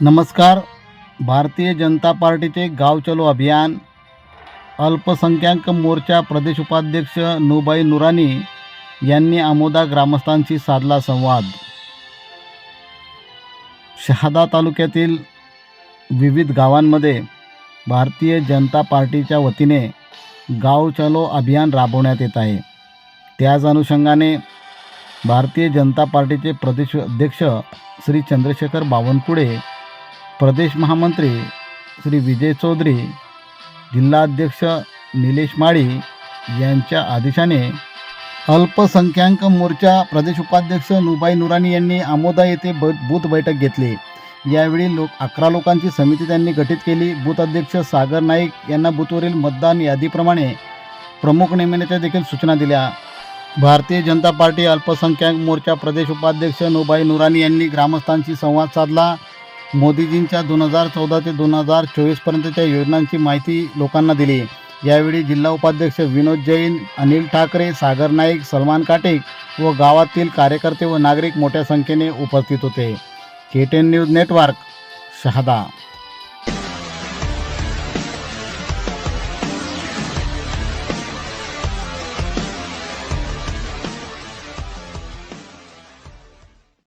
नमस्कार. भारतीय जनता पार्टीचे गाव चलो अभियान. अल्पसंख्याक मोर्चा प्रदेश उपाध्यक्ष नुबाई नुरानी यांनी आमोदा ग्रामस्थांशी साधला संवाद. शहादा तालुक्यातील विविध गावांमध्ये भारतीय जनता पार्टीच्या वतीने गाव चलो अभियान राबवण्यात येत आहे. त्याच अनुषंगाने भारतीय जनता पार्टीचे प्रदेश अध्यक्ष श्री चंद्रशेखर बावनकुळे प्रदेश महामंत्री श्री विजय चौधरी जिल्हाध्यक्ष निलेश माळी यांच्या आदेशाने अल्पसंख्याक मोर्चा प्रदेश उपाध्यक्ष नुबाई नुरानी यांनी आमोदा येथे ब बूथ बैठक घेतली. यावेळी लोक अकरा लोकांची समिती त्यांनी गठीत केली. बूथ अध्यक्ष सागर नाईक यांना बूथवरील मतदान यादीप्रमाणे प्रमुख नेमण्याच्या देखील सूचना दिल्या. भारतीय जनता पार्टी अल्पसंख्याक मोर्चा प्रदेश उपाध्यक्ष नुबाई नुरानी यांनी ग्रामस्थांशी संवाद साधला. मोदीजींच्या दोन हजार चौदा ते दोन हजार चोवीसपर्यंतच्या योजनांची माहिती लोकांना दिली. यावेळी जिल्हा उपाध्यक्ष विनोद जैन अनिल ठाकरे सागर नाईक सलमान काटेक व गावातील कार्यकर्ते व नागरिक मोठ्या संख्येने उपस्थित होते. K ten news network Shahada.